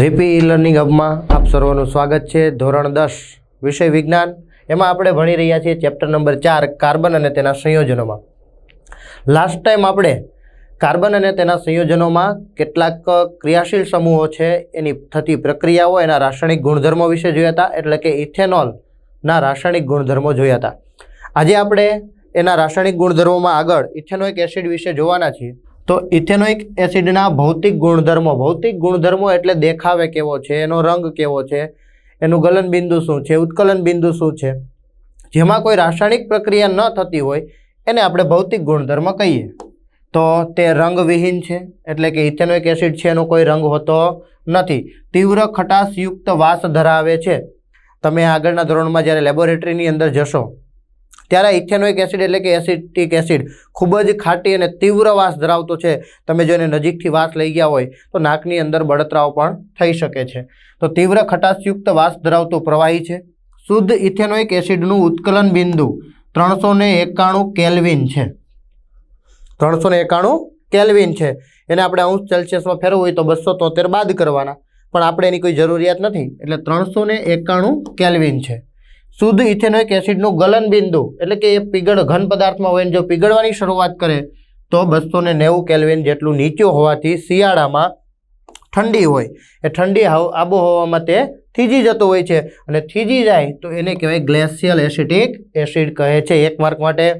રીપી e learning હબમાં આપ સર્વનું સ્વાગત છે. ધોરણ દસ, વિષય વિજ્ઞાન. એમાં આપણે ભણી રહ્યા છીએ ચેપ્ટર નંબર ચાર, કાર્બન અને તેના સંયોજનોમાં. લાસ્ટ ટાઈમ આપણે કાર્બન અને તેના સંયોજનોમાં કેટલાક ક્રિયાશીલ સમૂહો છે, એની થતી પ્રક્રિયાઓ, એના રાસાયણિક ગુણધર્મો વિશે જોયા હતા, એટલે કે ઇથેનોલના રાસાયણિક ગુણધર્મો જોયા હતા. આજે આપણે એના રાસાયણિક ગુણધર્મોમાં આગળ ઇથેનોઇક એસિડ વિશે જોવાના છીએ. તો ઇથેનોઇક એસિડના ભૌતિક ગુણધર્મો ભૌતિક ગુણધર્મો એટલે દેખાવે કેવો છે, એનો રંગ કેવો છે, એનું ગલન બિંદુ શું છે ઉત્કલન બિંદુ શું છે. જેમાં કોઈ રાસાયણિક પ્રક્રિયા ન થતી હોય એને આપણે ભૌતિક ગુણધર્મ કહીએ. તો તે રંગવિહીન છે, એટલે કે ઇથેનોઇક એસિડ છે એનો કોઈ રંગ હોતો નથી. તીવ્ર ખટાશયુક્ત વાસ ધરાવે છે. તમે આગળના ધોરણમાં જ્યારે લેબોરેટરીની અંદર જશો ત્યારે ઇથેનોઇક એસિડ એટલે કે એસિટિક એસિડ ખૂબ જ ખાટી અને તીવ્ર વાસ ધરાવતો છે. તમે જો એને નજીકથી વાસ લઈ ગયા હોય તો નાકની અંદર બળતરાવ પણ થઈ શકે છે. તો તીવ્ર ખટાશયુક્ત વાસ ધરાવતું પ્રવાહી છે. શુદ્ધ ઇથેનોઇક એસિડનું ઉત્કલન બિંદુ ત્રણસો એકાણું કેલ્વિન છે. ત્રણસો એકાણું કેલ્વિન છે. એને આપણે અંશ સેલ્સિયસમાં ફેરવવું હોય તો બસો તોતેર બાદ કરવાના. પણ આપણે એની કોઈ જરૂરિયાત નથી. એટલે ત્રણસો એકાણું કેલ્વિન છે. શુદ્ધ ઇથેનોઇક એસિડનું ગલન બિંદુ એટલે કે એ પીગળ ઘન પદાર્થમાં હોય જો પીગળવાની શરૂઆત કરે, તો બસો ને નેવું કેલ્વિન જેટલું નીચું હોવાથી શિયાળામાં ઠંડી હોય. એ ઠંડી હાવ- આબોહવામાં તે થીજી જતો હોય છે. અને થીજી જાય તો એને કહેવાય ગ્લેશિયલ એસિટિક એસિડ કહે છે. એક માર્ક માટે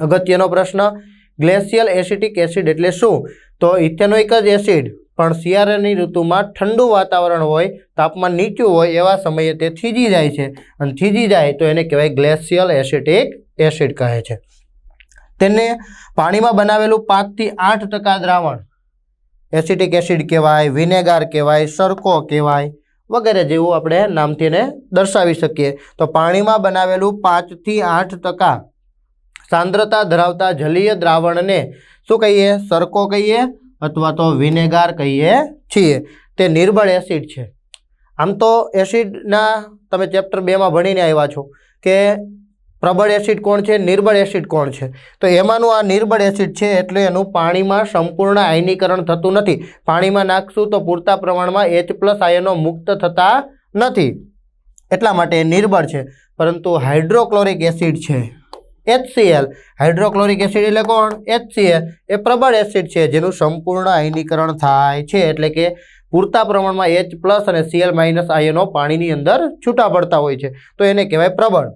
અગત્યનો પ્રશ્ન, ગ્લેશિયલ એસિટિક એસિડ એટલે શું? તો ઇથેનોઇક જ એસિડ પણ શિયાળાની ઋતુમાં ઠંડુ વાતાવરણ હોય, તાપમાન નીચું હોય એવા સમયે તે થીજી જાય છે. અને થીજી જાય તો એને કહેવાય ગ્લેશિયલ એસિટિક એસિડ કહે છે. તેને પાણીમાં બનાવેલું પાંચથી આઠ ટકા દ્રાવણ, એસિટિક એસિડ કહેવાય, વિનેગાર કહેવાય સરકો કહેવાય, વગેરે જેવું આપણે નામથી એને દર્શાવી શકીએ. તો પાણીમાં બનાવેલું પાંચથી આઠ ટકા સાંદ્રતા ધરાવતા જલીય દ્રાવણને શું કહીએ? સરકો કહીએ? અથવા તો વિનેગાર કહીએ છીએ. તે નિર્બળ એસિડ છે. આમ તો એસિડના તમે ચેપ્ટર બેમાં ભણીને આવ્યા છો કે પ્રબળ એસિડ કોણ છે, નિર્બળ એસિડ કોણ છે? તો એમાંનું આ નિર્બળ એસિડ છે એટલે એનું પાણીમાં સંપૂર્ણ આયનીકરણ થતું નથી. પાણીમાં નાખશું તો પૂરતા પ્રમાણમાં એચ પ્લસ આયનો મુક્ત થતા નથી. એટલા માટે નિર્બળ છે. પરંતુ હાઇડ્રોક્લોરિક એસિડ છે. HCl હાઇડ્રોક્લોરિક એસિડ એટલે કોણ? HCl એ પ્રબળ એસિડ છે, જેનું સંપૂર્ણ આયનીકરણ થાય છે, એટલે કે પૂરતા પ્રમાણમાં એચ પ્લસ અને સીએલ માઇનસ આયનો પાણીની અંદર છૂટા પડતા હોય છે. તો એને કહેવાય પ્રબળ.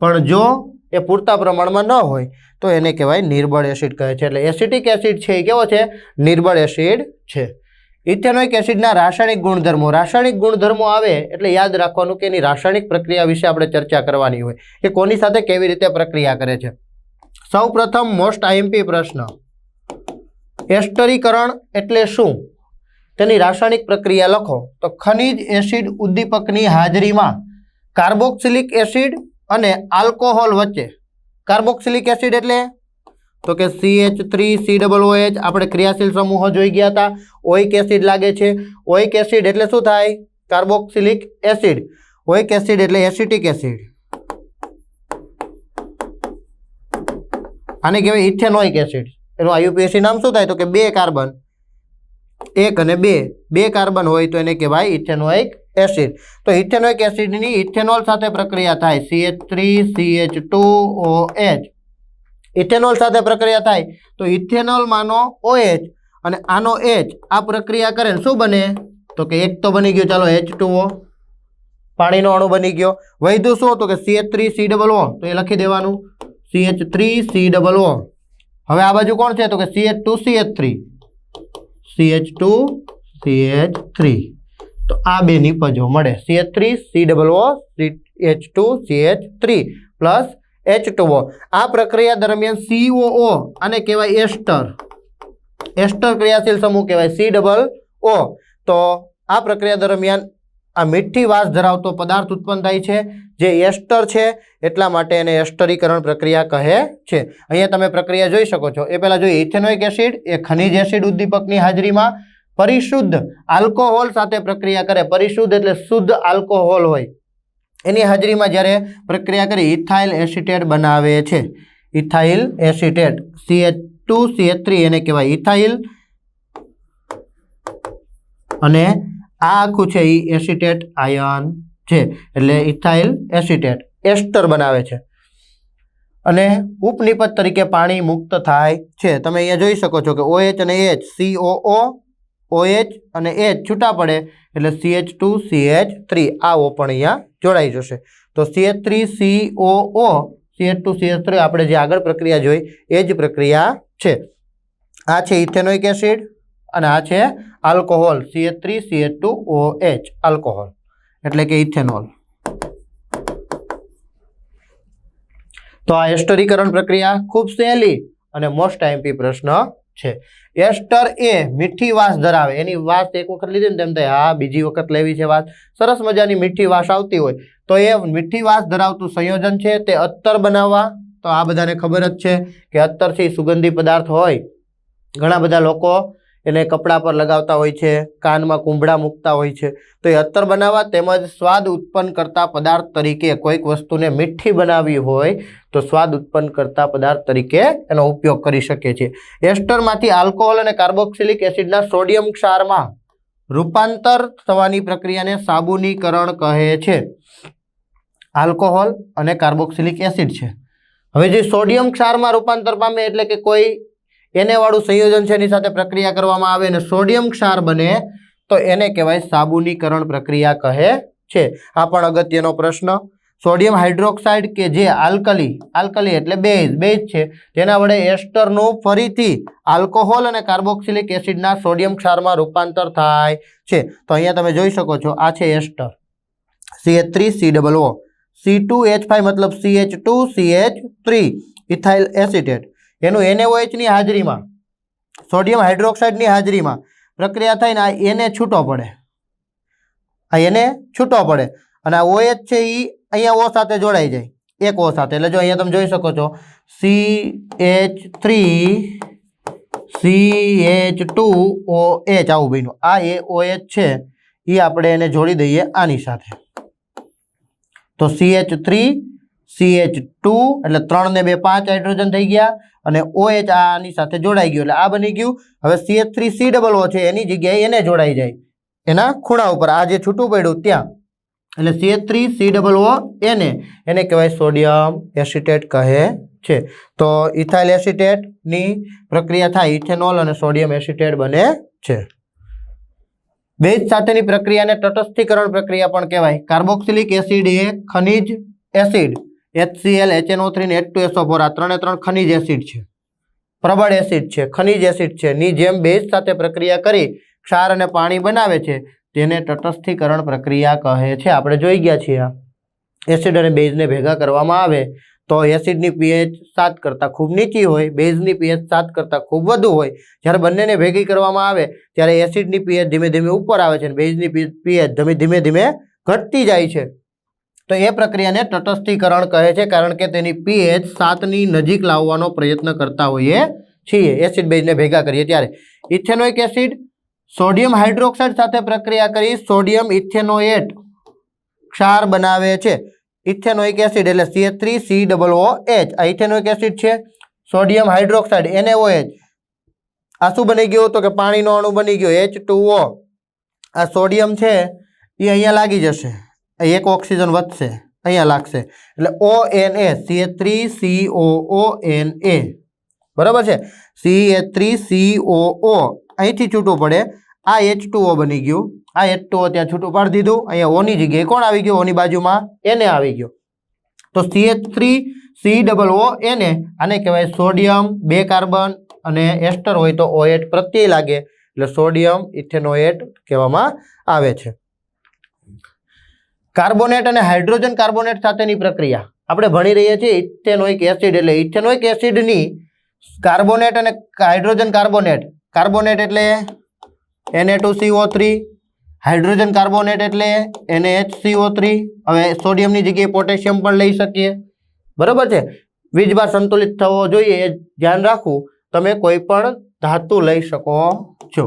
પણ જો એ પૂરતા પ્રમાણમાં ન હોય, તો એને કહેવાય નિર્બળ એસિડ કહે છે. એટલે એસિટિક એસિડ છે એ કેવો છે? નિર્બળ એસિડ છે. ઇથેનોઇક એસિડના રાસાયણિક ગુણધર્મો. રાસાયણિક ગુણધર્મો આવે એટલે યાદ રાખવાનું કે એની રાસાયણિક પ્રક્રિયા વિશે આપણે ચર્ચા કરવાની હોય કે કોની સાથે કેવી રીતે પ્રક્રિયા કરે છે. સૌ પ્રથમ મોસ્ટ આઈએમપી પ્રશ્ન. એસ્ટરીકરણ એટલે શું? તેની રાસાયણિક પ્રક્રિયા લખો. તો ખનિજ એસિડ ઉદ્દીપકની હાજરીમાં કાર્બોક્સિલિક એસિડ અને આલ્કોહોલ વચ્ચે. કાર્બોક્સિલિક એસિડ એટલે? તો કે C H three C double O H આપણે ક્રિયાશીલ સમૂહો જોઈ ગયા હતા ઓઇક એસિડ લાગે છે. ઓઇક એસિડ એટલે શું થાય? Carboxylic acid. ઓઇક એસિડ એટલે એસિટિક એસિડ. આને કહેવાય ઇથેનોઇક એસિડ. એનું આયુપીએસી નામ શું થાય? તો કે બે કાર્બન. એક અને બે. બે કાર્બન હોય તો એને કહેવાય ઇથેનોઇક એસિડ. તો ઇથેનોઇક એસિડની ઇથેનોલ સાથે પ્રક્રિયા થાય. C H three C H two O H ethanol સાથે પ્રક્રિયા થાય. તો ઇથેનોલમાંનો ઓએચ અને આનો એચ આ પ્રક્રિયા કરે શું બને? તો કે એક તો બની ગયો, ચાલો એચ ટુઓ પાણીનો અણુ બની ગયો. વૈધું શું તો કે C H three C double O. તો એ લખી દેવાનું. C H three C double O. હવે આ બાજુ કોણ છે? તો કે C H two C H three. C H two C H three. તો આ બે નિપજો મળે. C H three C double O, C H two C H three. Plus H two O આ પ્રક્રિયા દરમિયાન સીઓઓ અને કહેવાય એસ્ટર. એસ્ટર ક્રિયાશીલ સમૂહ કહેવાય સી ડબલ ઓ તો આ પ્રક્રિયા દરમિયાન આ મીઠી વાસ ધરાવતો પદાર્થ ઉત્પન્ન થાય છે, જે એસ્ટર છે, એટલા માટે એને એસ્ટરીકરણ પ્રક્રિયા કહે છે. અહીંયા તમે પ્રક્રિયા જોઈ શકો છો. એ પહેલાં જોઈએ ઇથેનોઇક એસિડ, એ ખનિજ એસિડ ઉદ્દીપકની હાજરીમાં પરિશુદ્ધ આલ્કોહોલ સાથે પ્રક્રિયા કરે. પરિશુદ્ધ એટલે શુદ્ધ આલ્કોહોલ હોય. એની હાજરીમાં જ્યારે પ્રક્રિયા કરી, ઇથાઇલ એસિટેટ બનાવે છે. Ethyl acetate C H two C three એને કહેવાય. ઇથાઇલ અને આ આખું છે એ એસિટેટ આયન છે. એટલે ઇથાઇલ એસિટેટ, એસ્ટર બનાવે છે. અને ઉપનિપત તરીકે પાણી મુક્ત થાય છે. તમે અહીંયા જોઈ શકો છો કે ઓએચ અને એચ COO OH અને એચ છૂટા પડે એટલે CH2 CH3 આવો પણ અહીંયા જોડાઈ જશે. તો સીએત્રી C O O, C H two C H three આપણે જે આગળ પ્રક્રિયા જોઈ એ જ પ્રક્રિયા છે. આ છે ઇથેનોઇક એસિડ અને આ છે આલ્કોહોલ. CH3 CH2OH alcohol. એટલે કે ઇથેનોલ. તો આ એસ્ટરીકરણ પ્રક્રિયા ખૂબ સહેલી અને મોસ્ટ આઈએમપી પ્રશ્ન છે. એસ્ટર એ મીઠી વાસ ધરાવે. એની વાસ એક વખત લીધી ને તેમ થાય, હા, બીજી વખત લેવી છે વાસ. સરસ મજાની મીઠી વાસ આવતી હોય. તો એ મીઠી વાસ ધરાવતું સંયોજન છે તે અત્તર બનાવવા. તો આ બધાને ખબર જ છે કે અત્તરથી સુગંધી પદાર્થ હોય. ઘણા બધા લોકો એને કપડા પર લગાવતા હોય છે, કાનમાં કુંભળા મૂકતા હોય છે. તો એ અત્તર બનાવવા તેમજ સ્વાદ ઉત્પન્ન કરતા પદાર્થ તરીકે કોઈક વસ્તુને મીઠી બનાવવી હોય, તો સ્વાદ ઉત્પન્ન કરતા પદાર્થ તરીકે એનો ઉપયોગ કરી શકે છે. એસ્ટરમાંથી આલ્કોહોલ અને કાર્બોક્સિલિક એસિડના સોડિયમ ક્ષારમાં રૂપાંતર થવાની પ્રક્રિયાને સાબુનીકરણ કહે છે. આલ્કોહોલ અને કાર્બોક્સિલિક એસિડ છે. હવે જે સોડિયમ ક્ષારમાં રૂપાંતર પામે, એટલે કે કોઈ વાળું સંયોજન છે એની સાથે પ્રક્રિયા કરવામાં આવે અને સોડિયમ ક્ષાર બને તો એને કહેવાય સાબુનીકરણ પ્રક્રિયા કહે છે. આ પણ અગત્યનો પ્રશ્ન. સોડિયમ હાઇડ્રોક્સાઇડ કે જે આલ્કલી આલ્કલી એટલે બેઝ બેઝ છે. તેના વડે એસ્ટરનું ફરીથી આલ્કોહોલ અને કાર્બોક્સિલિક એસિડના સોડિયમ ક્ષારમાં રૂપાંતર થાય છે. તો અહીંયા તમે જોઈ શકો છો, આ છે ester. C H three C double O C two H five મતલબ C H two C H three ethyl acetate એનું એનએઓએચની હાજરીમાં, સોડિયમ હાઇડ્રોક્સાઇડની હાજરીમાં પ્રક્રિયા થઈને આ એને છૂટો પડે. આ એને છૂટો પડે અને આ ઓએચ છે એ અહીંયા ઓ સાથે જોડાઈ જાય. એક ઓ સાથે. એટલે જો અહીંયા તમે જોઈ શકો છો C H three C H two O H આવું બન્યું. આ એ ઓ એચ છે એ આપણે એને જોડી દઈએ આની સાથે. તો C H three C H two એટલે ત્રણ ને બે પાંચ હાઇડ્રોજન થઈ ગયા અને ઓ એચ આની સાથે જોડાઈ ગયું. એટલે આ બની ગયું. હવે C H three C double O છે, એની જગ્યાએ એને જોડાઈ જાય. એના ખૂણા ઉપર આ જે છૂટું પડ્યું ત્યાં. એટલે C H three C double O એને એને કહેવાય સોડિયમ એસિટેટ કહે છે. તો ઇથાઇલ એસિટેટની પ્રક્રિયા થાય, ઇથેનોલ અને સોડિયમ એસિટેટ બને છે. બેઝ સાથેની પ્રક્રિયાને તટસ્થીકરણ પ્રક્રિયા પણ કહેવાય. કાર્બોક્સિલિક એસિડ એ ખનિજ એસિડ. HCl HNO3 ને H2SO4 આ ત્રણે ત્રણ ખનિજ એસિડ છે. પ્રબળ એસિડ છે, ખનિજ એસિડ છે. ની જેમ બેઝ સાથે પ્રક્રિયા કરી ક્ષાર અને પાણી બનાવે છે, તેને તટસ્થીકરણ પ્રક્રિયા કહે છે. આપણે જોઈ ગયા છીએ આ. એસિડ અને બેઝને ભેગા કરવામાં આવે તો એસિડની પીએચ સાત કરતાં ખૂબ નીચી હોય, બેઝની પીએચ સાત કરતાં ખૂબ વધુ હોય. જ્યારે બંનેને ભેગી કરવામાં આવે, ત્યારે એસિડની પીએચ ધીમે ધીમે ઉપર આવે છે અને બેઝની પીએચ ધીમે ધીમે ધીમે ઘટતી જાય છે. તો એ પ્રક્રિયાને તટસ્થીકરણ કહે છે, કારણ કે તેની પીએચ સાતની નજીક લાવવાનો પ્રયત્ન કરતા હોઈએ છીએ. એસિડ બેઝને ભેગા કરીએ ત્યારે ઇથેનોઇક એસિડ સોડિયમ હાઇડ્રોક્સાઇડ સાથે પ્રક્રિયા કરી સોડિયમ ઇથેનોએટ ક્ષાર બનાવે છે. ઇથેનોઇક એસિડ એટલે C H three C double O H આ ઇથેનોઇક એસિડ છે, sodium hydroxide N A O H આ શું બની ગયું તો કે પાણીનો અણુ બની ગયો એચ ટુ ઓ આ સોડિયમ છે, એ અહીંયા લાગી જશે. એક ઓક્સિજન વધશે, અહીંયા લાગશે. એટલે O N A C H three C O O N A બરાબર છે? C H three C O O અહીંથી છૂટું પડે. આ એચ ટુ ઓ બની ગયું. આ એચ ટુ ઓ ત્યાં છૂટું પાડી દીધું. અહીંયા ઓની જગ્યાએ કોણ આવી ગયું? ઓની બાજુમાં એને આવી ગયો. તો C H three C double O એને આને કહેવાય સોડિયમ, બે કાર્બન અને એસ્ટર હોય તો ઓએટ પ્રત્યય લાગે. એટલે સોડિયમ, ઇથેનોએટ કહેવામાં આવે છે. કાર્બોનેટ અને હાઇડ્રોજન કાર્બોનેટ સાથેની પ્રક્રિયા. આપણે ભણી રહીએ છીએ ઇથેનોઇક એસિડ એટલે ઇથેનોઇક એસિડની કાર્બોનેટ અને હાઇડ્રોજન કાર્બોનેટ. કાર્બોનેટ એટલે એને સીઓ થ્રી હાઇડ્રોજન કાર્બોનેટ એટલે એને સીઓ થ્રી હવે સોડિયમની જગ્યાએ પોટેશિયમ પણ લઈ શકીએ. બરાબર છે? વીજભાર સંતુલિત થવો જોઈએ, એ ધ્યાન રાખવું. તમે કોઈ પણ ધાતુ લઈ શકો છો.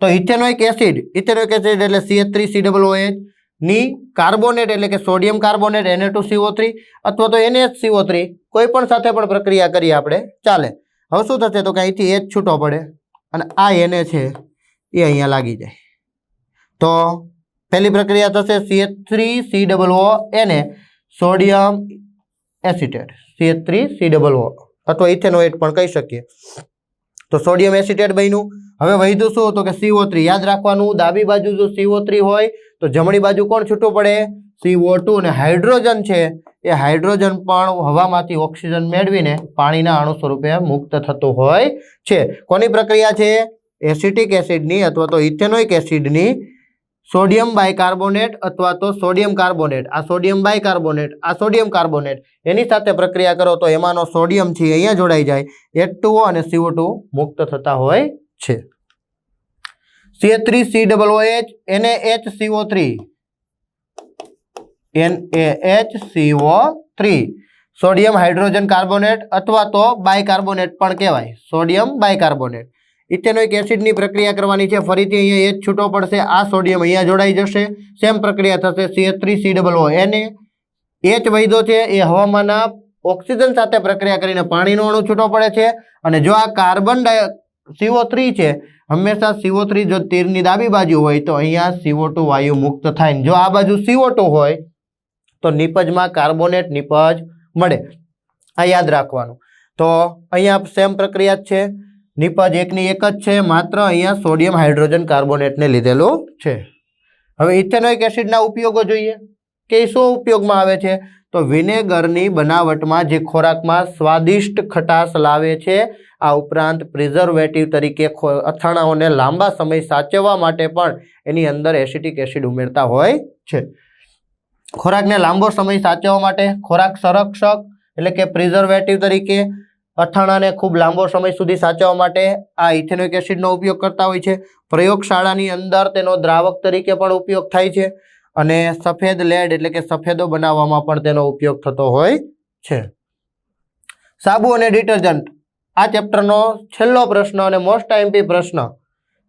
તો ઇથેનોઇક એસિડ ઇથેનોઇક એસિડ એટલે C three C double H ની કાર્બોનેટ એટલે કે સોડિયમ કાર્બોનેટ એને ટુ સીઓ થ્રી અથવા તો એનએચ સીઓ થ્રી કોઈ પણ સાથે પણ પ્રક્રિયા કરીએ આપણે, ચાલે. હવે શું થશે તો કે અહીંથી એચ છૂટો પડે અને આ એને છે એ અહીંયા લાગી જાય. તો પહેલી પ્રક્રિયા થશે C H three C double O એને sodium acetate C H three C double O અથવા ઇથેનોએટ પણ કહી શકીએ. તો સોડિયમ એસિટેટ બન્યું. હવે વહીધું શું તો કે સીઓ થ્રી યાદ રાખવાનું, ડાબી બાજુ જો સીઓ થ્રી હોય તો જમણી બાજુ કોણ છૂટું પડે? સીઓ ટુ અને હાઇડ્રોજન છે. એ હાઇડ્રોજન પણ હવામાંથી ઓક્સિજન મેળવીને પાણીના અણુ સ્વરૂપે મુક્ત થતું હોય છે. કોની પ્રક્રિયા છે? એસિટિક એસિડની અથવા તો ઇથેનોઇક એસિડની. સોડિયમ બાયકાર્બોનેટ અથવા તો સોડિયમ કાર્બોનેટ. આ સોડિયમ બાયકાર્બોનેટ, આ સોડિયમ કાર્બોનેટ. એની સાથે પ્રક્રિયા કરો તો એમાંનો સોડિયમ છે અહીંયા જોડાઈ જાય. એચ અને સીઓ મુક્ત થતા હોય છે. C three C double O H એને H C O three N A H C O three sodium hydrogen carbonate અથવા તો બાયકાર્બોનેટ પણ કહેવાય. સોડિયમ બાયકાર્બોનેટ ઇથેનોઇક એસિડની પ્રક્રિયા કરવાની છે. ફરીથી અહીંયા એચ છૂટો પડશે. આ સોડિયમ અહીંયા જોડાઈ જશે. સેમ પ્રક્રિયા થશે C three C double O એને એચ વૈધો છે. એ હવામાંના ઓક્સિજન સાથે પ્રક્રિયા કરીને પાણીનો અણુ છૂટો પડે છે. અને જો આ કાર્બન ડાય સીઓ થ્રી છે. હંમેશા સીઓ થ્રી જો તીરની ડાબી બાજુ હોય તો અહીંયા સીઓ ટુ વાયુ મુક્ત થાય જો આ બાજુ સીઓ ટુ હોય તો નિપજમાં કાર્બોનેટ નિપજ મળે. આ યાદ રાખવાનું. તો અહીંયા સેમ પ્રક્રિયા જ છે. નિપજ એકની એક જ છે, માત્ર અહીંયા સોડિયમ હાઇડ્રોજન કાર્બોનેટને લીધેલું છે. હવે ઇથેનોઇક એસિડના ઉપયોગો જોઈએ. કે શું ઉપયોગમાં આવે છે? તો વિનેગરની બનાવટમાં જે ખોરાકમાં સ્વાદિષ્ટ ખટાશ લાવે છે, આ ઉપરાંત પ્રિઝર્વેટિવ તરીકે અથાણાઓને લાંબા સમય સાચવવા માટે પણ એની અંદર એસિટિક એસિડ ઉમેરતા હોય છે. ખોરાકને લાંબો સમય સાચવવા માટે ખોરાક સંરક્ષક એટલે કે પ્રિઝર્વેટિવ તરીકે અથાણાને ખૂબ લાંબો સમય સુધી સાચવવા માટે આ ઇથેનોઇક એસિડનો ઉપયોગ કરતા હોય છે. પ્રયોગશાળાની અંદર તેનો દ્રાવક તરીકે પણ ઉપયોગ થાય છે. અને સફેદ લેડ એટલે કે સફેદો બનાવવામાં પણ તેનો ઉપયોગ થતો હોય છે. સાબુ અને ડિટર્જન્ટ. આ ચેપ્ટરનો છેલ્લો પ્રશ્ન અને મોસ્ટ ટાઈમપી પ્રશ્ન.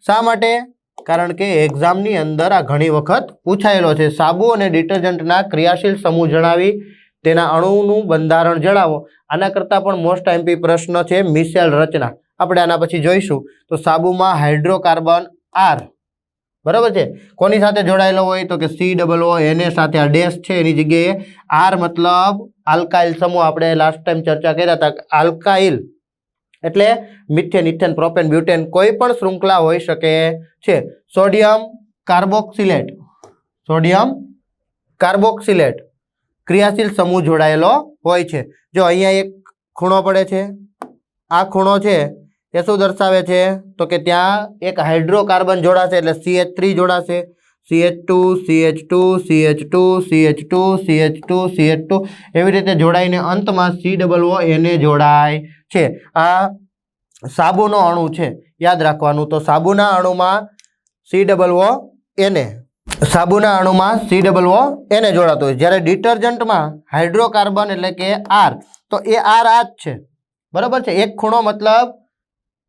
શા માટે? કારણ કે એક્ઝામની અંદર આ ઘણી વખત પૂછાયેલો છે. સાબુ અને ડિટર્જન્ટના ક્રિયાશીલ સમૂહ જણાવી, તેના અણુનું બંધારણ જણાવો. આના કરતાં પણ મોસ્ટ ટાઈમપી પ્રશ્ન છે મિસેલ રચના. આપણે આના પછી જોઈશું. તો સાબુમાં હાઇડ્રોકાર્બન આર. બરાબર છે? કોની સાથે જોડાયેલો હોય તો કે સી ડબલ ઓ એને સાથે આ ડેશ છે. એની જગ્યાએ આર મતલબ આલ્કાઇલ સમૂહ. આપણે લાસ્ટ ટાઈમ ચર્ચા કર્યા હતા આલ્કાઇલ એટલે મિથેન ઇથેન પ્રોપેન બ્યુટેન કોઈ પણ શૃંખલા હોઈ શકે છે. સોડિયમ કાર્બોક્સિલેટ સોડિયમ કાર્બોક્સિલેટ ક્રિયાશીલ સમૂહ જોડાયેલો હોય છે. જો અહીંયા એક ખૂણો પડે છે. આ ખૂણો છે એ શું દર્શાવે છે? તો કે ત્યાં એક હાઇડ્રોકાર્બન જોડાશે એટલે સી એચ થ્રી જોડાશે. C H two C H two C H two C H two C H two C H two એવી રીતે જોડાઈને અંતમાં સી ડબલ ઓ એને જોડાય છે. આ સાબુનો અણુ છે. યાદ રાખવાનું. તો સાબુના અણુમાં સી ડબલ ઓ એને સાબુના અણુમાં સી ડબલ ઓ એને જોડાતો હોય. જ્યારે ડિટર્જન્ટમાં હાઇડ્રોકાર્બન એટલે કે આર તો એ આર આ જ છે. બરાબર છે? એક ખૂણો મતલબ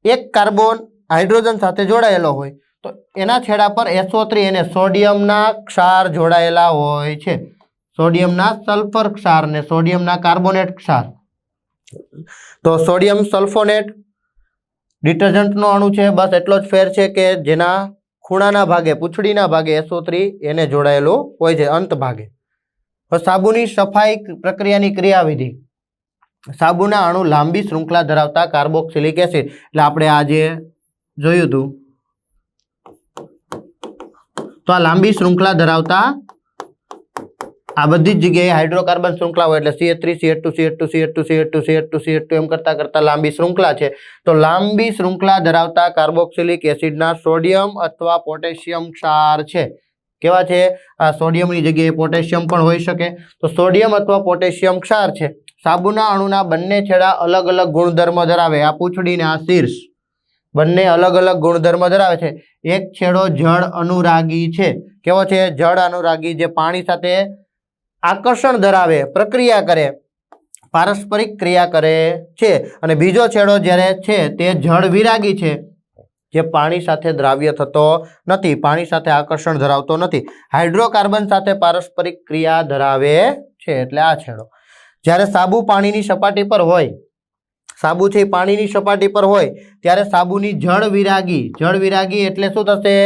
એક કાર્બન હાઇડ્રોજન સાથે જોડાયેલો હોય, તો એના છેડા પર એસઓ થ્રી એને સોડિયમના ક્ષાર જોડાયેલા હોય છે. સોડિયમના સલ્ફર ક્ષાર ને સોડિયમના કાર્બોનેટ ક્ષાર. તો સોડિયમ સલ્ફોનેટ ડિટર્જન્ટનો અણુ છે, બસ એટલો જ ફેર છે કે જેના ખૂણાના ભાગે, પૂંછડીના ભાગે એસઓ થ્રી એને જોડાયેલો હોય છે, અંત ભાગે. સાબુની સફાઈ પ્રક્રિયાની ક્રિયાવિધિ. સાબુના અણુ લાંબી શૃંખલા ધરાવતા કાર્બોક્સિલિક એસિડ. એટલે આપણે આજે જોયું હતું, તો આ લાંબી શૃંખલા ધરાવતા, આ બધી જ જગ્યાએ હાઇડ્રોકાર્બન શૃંખલા હોય એટલે CH three CH two CH two CH two CH two CH two CH two એમ કરતાં કરતાં લાંબી શૃંખલા છે. તો લાંબી શૃંખલા ધરાવતા કાર્બોક્સિલિક એસિડના સોડિયમ અથવા પોટેશિયમ ક્ષાર છે. કેવા છે? આ સોડિયમની જગ્યાએ પોટેશિયમ પણ હોઈ શકે. તો સોડિયમ અથવા પોટેશિયમ ક્ષાર છે. સાબુના અણુના બંને છેડા અલગ અલગ ગુણધર્મ ધરાવે. આ પૂંછડીને આ શીર્ષ. બંને અલગ અલગ ગુણધર્મ ધરાવે છે. એક છેડો જળ અનુરાગી છે. કેવો છે? જળ અનુરાગી જે પાણી સાથે આકર્ષણ ધરાવે, પ્રક્રિયા કરે, પારસ્પરિક ક્રિયા કરે છે. અને બીજો છેડો જ્યારે છે તે જળ વિરાગી છે. જે પાણી સાથે દ્રાવ્ય થતો નથી, પાણી સાથે આકર્ષણ ધરાવતો નથી. હાઇડ્રોકાર્બન સાથે પારસ્પરિક ક્રિયા ધરાવે છે. એટલે આ છેડો. જ્યારે સાબુ પાણીની સપાટી પર હોય સાબુ છે પાણીની સપાટી પર હોય, ત્યારે સાબુની જળ વિરાગી જળ વિરાગી એટલે શું થશે?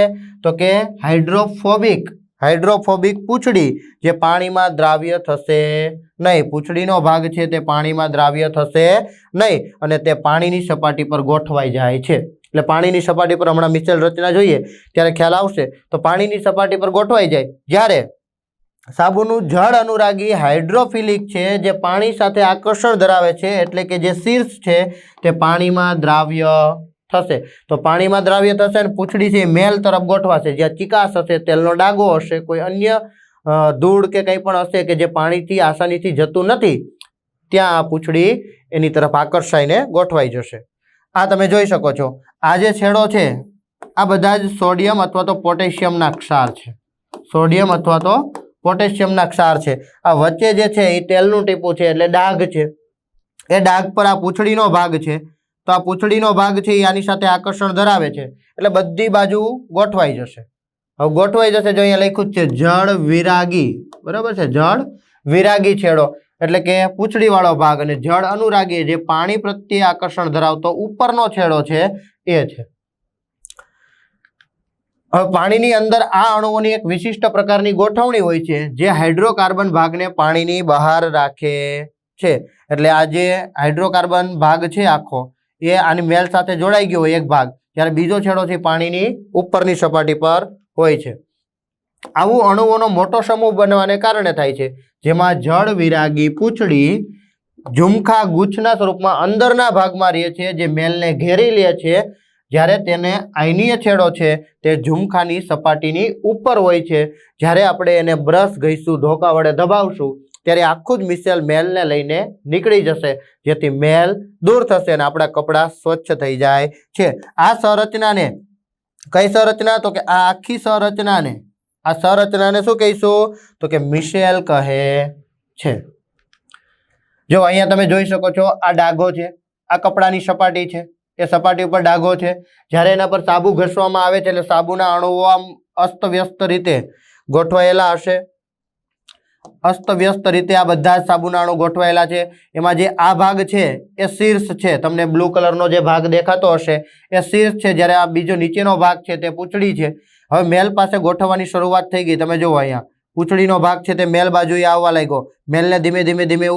તો કે હાઇડ્રોફોબિક હાઇડ્રોફોબિક પૂંછડી જે પાણીમાં દ્રાવ્ય થશે નહીં. પૂંછડીનો ભાગ છે તે પાણીમાં દ્રાવ્ય થશે નહીં અને તે પાણીની સપાટી પર ગોઠવાઈ જાય છે. એટલે પાણીની સપાટી પર હમણાં મિશ્ર રચના જોઈએ, ત્યારે ખ્યાલ આવશે. તો પાણીની સપાટી પર ગોઠવાઈ જાય. જ્યારે સાબુનું જળ અનુરાગી હાઇડ્રોફિલિક છે, જે પાણી સાથે આકર્ષણ ધરાવે છે, એટલે કે જે શીર્ષ છે, તે પાણીમાં દ્રાવ્ય થશે. તો પાણીમાં દ્રાવ્ય થશે અને પૂંછડી છે મેલ તરફ ગોઠવાશે. જ્યાં ચિકાસ હશે, તેલનો ડાગો હશે, કોઈ અન્ય ધૂળ કે કંઈ પણ હશે કે જે પાણીથી આસાનીથી જતું નથી, ત્યાં આ પૂંછડી એની તરફ આકર્ષાઈને ગોઠવાઈ જશે. આ તમે જોઈ શકો છો. આ જે છેડો છે, આ બધા જ સોડિયમ અથવા તો પોટેશિયમના ક્ષાર છે. સોડિયમ અથવા તો પોટેશિયમના ક્ષાર છે. આ વચ્ચે જે છે, એ તેલનું ટીપું છે, એટલે ડાઘ છે. એ ડાઘ પર આ પૂંછડીનો ભાગ છે. તો આ પૂંછડીનો ભાગ છે, એ આની સાથે આકર્ષણ ધરાવે છે. એટલે બધી બાજુ ગોઠવાઈ જશે. હવે ગોઠવાઈ જશે જો અહીંયા લખ્યું છે, જળ વિરાગી. બરાબર છે? જળ વિરાગી છેડો. એટલે કે પૂંછડીવાળો ભાગ. અને જળ અનુરાગી, જે પાણી પ્રત્યે આકર્ષણ ધરાવતો ઉપરનો છેડો છે, એ છે. હવે પાણીની અંદર આ અણુઓની એક વિશિષ્ટ પ્રકારની ગોઠવણી હોય છે, જે હાઇડ્રોકાર્બન ભાગને પાણીની બહાર રાખે છે. એટલે આ જે હાઇડ્રોકાર્બન ભાગ છે આખો, એ આની મેલ સાથે જોડાઈ ગયો હોય એક ભાગ જ્યારે બીજો છેડો છે પાણીની ઉપરની સપાટી પર હોય છે. આવું અણુઓનો મોટો સમૂહ બનવાને કારણે થાય છે, જેમાં જળ વિરાગી પૂંછડી ઝુમખા ગુચ્છના સ્વરૂપમાં અંદરના ભાગમાં રહે છે, જે મેલને ઘેરી લે છે જ્યારે તેને આયનીય છેડો છે, તે ઝુમખાની સપાટીની ઉપર હોય છે. જ્યારે આપણે એને બ્રશ ઘઈશું ધોકા વડે દબાવશું, ત્યારે આખું જ મિસેલ મેલને લઈને નીકળી જશે, જેથી મેલ દૂર થશે અને આપણા કપડાં સ્વચ્છ થઈ જાય છે. આ સંરચનાને કઈ સંરચના? તો કે આ આખી સંરચનાને, આ સંરચનાને શું કહીશું? તો કે મિશેલ કહે છે. જો અહીંયા તમે જોઈ શકો છો, આ ડાઘો છે, આ કપડાની સપાટી છે. એ સપાટી ઉપર ડાઘો છે. જ્યારે એના પર સાબુ ઘસવામાં આવે છે એટલે સાબુના અણુઓ આમ અસ્તવ્યસ્ત રીતે ગોઠવાયેલા હશે. અસ્તવ્યસ્ત રીતે આ બધા જ સાબુના અણુ ગોઠવાયેલા છે. એમાં જે આ ભાગ છે એ શીર્ષ છે. તમને બ્લુ કલરનો જે ભાગ દેખાતો હશે એ શીર્ષ છે. જ્યારે આ બીજો નીચેનો ભાગ છે તે પૂંછડી છે. હવે મેલ પાસે ગોઠવવાની શરૂઆત થઈ ગઈ. તમે જુઓ અહીંયા. પૂંછડીનો ભાગ છે તે મેલ બાજુએ આવવા લાગ્યો. મેલને ધીમે ધીમે ધીમે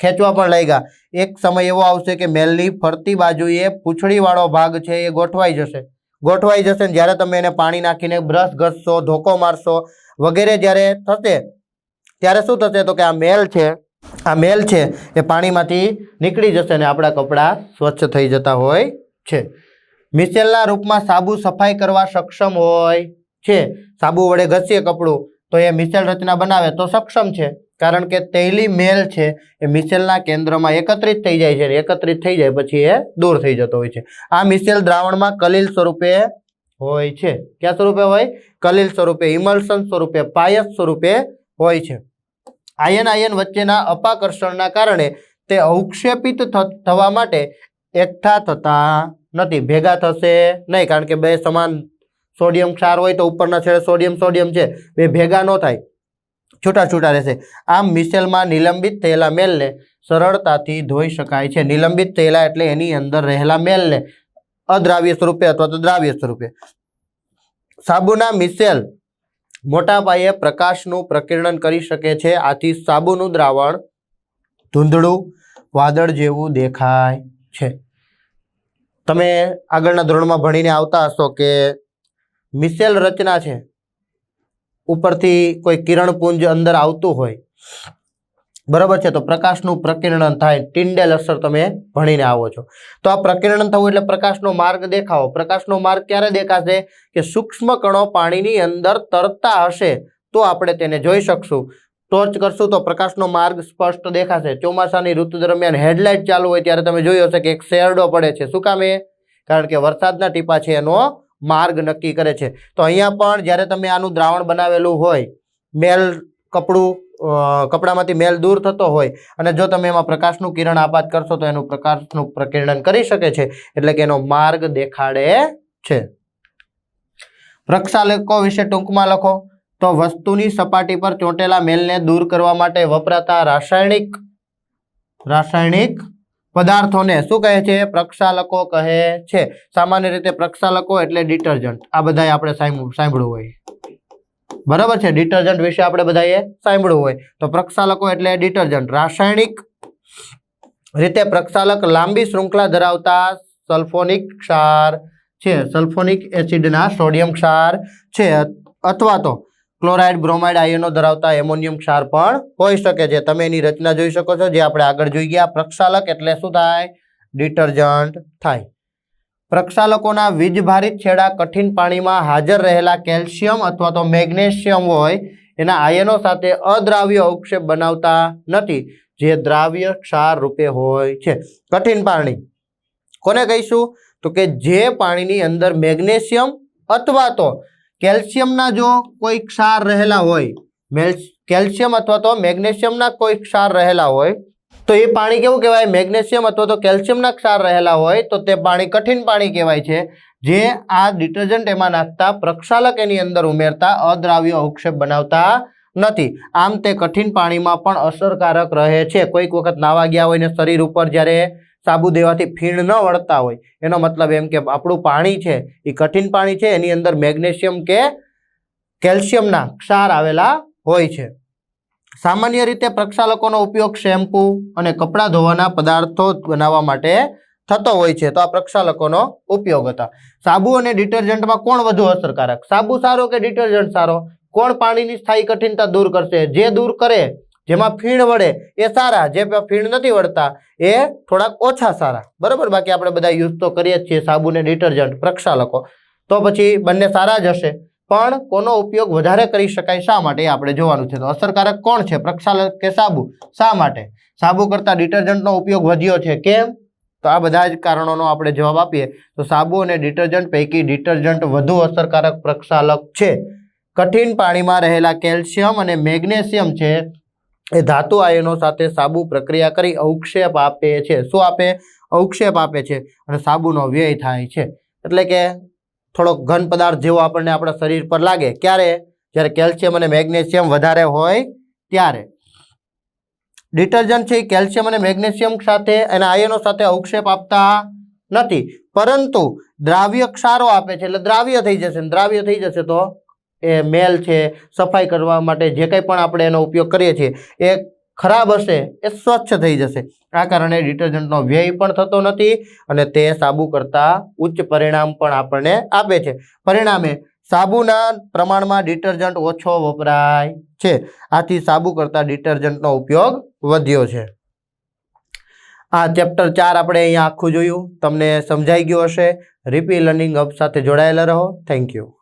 ખેંચવા પણ લાગ્યા. એક સમય એવો આવશે કે મેલની ફરતી બાજુએ પૂંછડીવાળો ભાગ છે એ ગોઠવાઈ જશે. ગોઠવાઈ જશે ને જ્યારે તમે એને પાણી નાખીને બ્રશ ઘસશો, ધોકો મારશો વગેરે જ્યારે થશે, ત્યારે શું થશે? તો કે આ મેલ છે, આ મેલ છે એ પાણીમાંથી નીકળી જશે અને આપણા કપડાં સ્વચ્છ થઈ જતા હોય છે. મિસેલના રૂપમાં સાબુ સફાઈ કરવા સક્ષમ હોય છે. સાબુ વડે ઘસીએ કપડું, તો એ મિસેલ રચના બનાવે તો સક્ષમ છે. કારણ કે તૈલી મેલ છે એ મિસેલના કેન્દ્રમાં એકત્રિત થઈ જાય છે એકત્રિત થઈ જાય પછી એ દૂર થઈ જતો હોય છે. આ મિસેલ દ્રાવણમાં કલીલ સ્વરૂપે હોય છે. ક્યાં સ્વરૂપે હોય? કલીલ સ્વરૂપે, ઇમલ્સન સ્વરૂપે, પાયસ સ્વરૂપે હોય છે. આયન આયન વચ્ચેના અપાકર્ષણના કારણે તે અવક્ષેપિત થવા માટે એકઠા થતા નથી. ભેગા થશે નહીં, કારણ કે બે સમાન સોડિયમ ક્ષાર હોય તો ઉપરના છેડે સોડિયમ સોડિયમ છે. બે ભેગા ન થાય. છૂટા છૂટા રહેશે. આમ મિસેલમાં નિલંબિત થયેલા મેલને સરળતાથી ધોઈ શકાય છે. નિલંબિત થયેલા એટલે એની અંદર રહેલા મેલને અદ્રાવ્ય સ્વરૂપે અથવા તો દ્રાવ્ય સ્વરૂપે. સાબુના મિસેલ મોટા પાયે પ્રકાશનું પ્રકીર્ણન કરી શકે છે. આથી સાબુનું દ્રાવણ ધૂંધળું, વાદળ જેવું દેખાય છે. તમે આગળના ધોરણમાં ભણીને આવતા હશો કે મિસેલ રચના છે. ઉપરથી કોઈ કિરણપુંજ અંદર આવતું હોય. બરાબર છે? તો પ્રકાશનું પ્રકિરણન થાય, ટિંડેલ અસર તમે ભણીને આવો છો. તો આ પ્રકિરણન થવું એટલે પ્રકાશનો માર્ગ દેખાવો. પ્રકાશનો માર્ગ ક્યારે દેખાશે? કે સૂક્ષ્મ કણો પાણીની અંદર તરતા હશે, તો આપણે તેને જોઈ શકશું. ટોર્ચ કરશું તો પ્રકાશનો માર્ગ સ્પષ્ટ દેખાશે. ચોમાસાની ઋતુ દરમિયાન હેડલાઇટ ચાલુ હોય ત્યારે તમે જોયું હશે કે એક શેરડો પડે છે. શું કામે કારણ કે વરસાદના ટીપા છે એનો માર્ગ નક્કી કરે છે. તો અહીંયા પણ જ્યારે તમે આનું દ્રાવણ બનાવેલું હોય, મેલ કપડું કપડામાંથી મેલ દૂર થતો હોય અને જો તમે એમાં પ્રકાશનું કિરણ આપાત કરશો તો એનું પ્રકાશનું પ્રકીર્ણન કરી શકે છે, એટલે કે એનો માર્ગ દેખાડે છે. પ્રક્ષાલકો વિશે ટૂંકમાં લખો. તો વસ્તુની સપાટી પર ચોંટેલા મેલને દૂર કરવા માટે વપરાતા રાસાયણિક રાસાયણિક પદાર્થોને શું કહે છે? પ્રક્ષાલકો કહે છે. સામાન્ય રીતે પ્રક્ષાલકો એટલે ડિટર્જન્ટ આ બધા આપણે સાંભ- સાંભળ્યું હોય. બરાબર છે? ડિટર્જન્ટ વિશે આપણે બધાએ સાંભળ્યું હોય. તો પ્રક્ષાલકો એટલે ડિટર્જન્ટ રાસાયણિક રીતે પ્રક્ષાલક લાંબી શૃંખલા ધરાવતા સલ્ફોનિક ક્ષાર છે. સલ્ફોનિક એસિડના સોડિયમ ક્ષાર છે. અથવા તો ક્લોરાઇડ બ્રોમાઇડ આયનો ધરાવતા એમોનિયમ ક્ષાર પણ હોઈ શકે છે. તમે એની રચના જોઈ શકો છો. જે આપણે આગળ જોઈ ગયા. પ્રક્ષાલક એટલે શું થાય? ડિટર્જન્ટ થાય. પ્રક્ષાલકોના વીજભારિત છેડા કઠિન પાણીમાં હાજર રહેલા કેલ્શિયમ અથવા તો મેગ્નેશિયમ હોય, એના આયનો સાથે અદ્રાવ્ય અવક્ષેપ બનાવતા નથી, જે દ્રાવ્ય ક્ષાર રૂપે હોય છે. કઠિન પાણી. કોને કહીશું? તો કે જે પાણીની અંદર મેગ્નેશિયમ અથવા તો કેલ્શિયમના જો કોઈ ક્ષાર રહેલા હોય કેલ્શિયમ અથવા તો મેગ્નેશિયમના કોઈ ક્ષાર રહેલા હોય, તો એ પાણી કેવું કહેવાય? મેગ્નેશિયમ અથવા તો કેલ્શિયમના ક્ષાર રહેલા હોય, તો તે પાણી કઠિન પાણી કહેવાય છે, જે આ ડિટર્જન્ટ એમાં નાખતા, પ્રક્ષાલક એની અંદર ઉમેરતા, અદ્રાવ્ય અવક્ષેપ બનાવતા નથી. આમ તે કઠિન પાણીમાં પણ અસરકારક રહે છે. કોઈક વખત નાવા ગયા હોય ને શરીર ઉપર જ્યારે સાબુ દેવાથી ફીણ ન વળતા હોય. એનો મતલબ એમ કે આપણું પાણી છે એ કઠિન પાણી છે, એની અંદર મેગ્નેશિયમ કે કેલ્શિયમના ક્ષાર આવેલા હોય છે. સામાન્ય રીતે પ્રક્ષાલકોનો ઉપયોગ શેમ્પૂ અને કપડાં ધોવાના પદાર્થો બનાવવા માટે થતો હોય છે. તો આ પ્રક્ષાલકોનો ઉપયોગ હતા. સાબુ અને ડિટર્જન્ટમાં કોણ વધુ અસરકારક? સાબુ સારો કે ડિટર્જન્ટ સારો? કોણ પાણીની સ્થાયી કઠિનતા દૂર કરશે? જે દૂર કરે જેમાં ફીણ વળે એ સારા. જે ફીણ નથી વળતા એ થોડાક ઓછા સારા. બરાબર? બાકી આપણે બધા યુઝ તો કરીએ જ છીએ સાબુ ને ડિટર્જન્ટ પ્રક્ષાલકો. તો પછી બંને સારા જ હશે. પણ કોનો ઉપયોગ વધારે કરી શકાય શા માટે આપણે જોવાનું છે. તો અસરકારક કોણ છે? પ્રક્ષાલક કે સાબુ? શા માટે? સાબુ કરતાં ડિટર્જન્ટનો ઉપયોગ વધ્યો છે. કેમ? તો આ બધા જ કારણોનો આપણે જવાબ આપીએ. તો સાબુ અને ડિટર્જન્ટ પૈકી ડિટર્જન્ટ વધુ અસરકારક પ્રક્ષાલક છે. કઠિન પાણીમાં રહેલા કેલ્શિયમ અને મેગ્નેશિયમ છે એ ધાતુ આયનો સાથે સાબુ પ્રક્રિયા કરી અવક્ષેપ આપે છે. શું આપે? અવક્ષેપ આપે છે અને સાબુનો વ્યય થાય છે. એટલે કે થોડોક ઘન પદાર્થ જેવો આપણને આપણા શરીર પર લાગે. ક્યારે? જ્યારે કેલ્શિયમ અને મેગ્નેશિયમ વધારે હોય ત્યારે. ડિટર્જન્ટ છે કેલ્શિયમ અને મેગ્નેશિયમ સાથે એના આયનો સાથે અવક્ષેપ આપતા નથી. પરંતુ દ્રાવ્ય ક્ષારો આપે છે. એટલે દ્રાવ્ય થઈ જશે દ્રાવ્ય થઈ જશે તો એ મેલ છે, સફાઈ કરવા માટે જે કંઈ પણ આપણે એનો ઉપયોગ કરીએ છીએ, એ ખરાબ હશે, એ સ્વચ્છ થઈ જશે. આ કારણે ડિટર્જન્ટનો વ્યય પણ થતો નથી અને તે સાબુ કરતાં ઉચ્ચ પરિણામ પણ આપણને આપે છે. પરિણામે, સાબુના પ્રમાણમાં ડિટર્જન્ટ ઓછો વપરાય છે. આથી સાબુ કરતાં ડિટર્જન્ટનો ઉપયોગ વધ્યો છે. આ ચેપ્ટર ચાર આપણે અહીંયા આખું જોયું. તમને સમજાઈ ગયું હશે. રીપી લર્નિંગ હબ સાથે જોડાયેલા રહો. Thank you.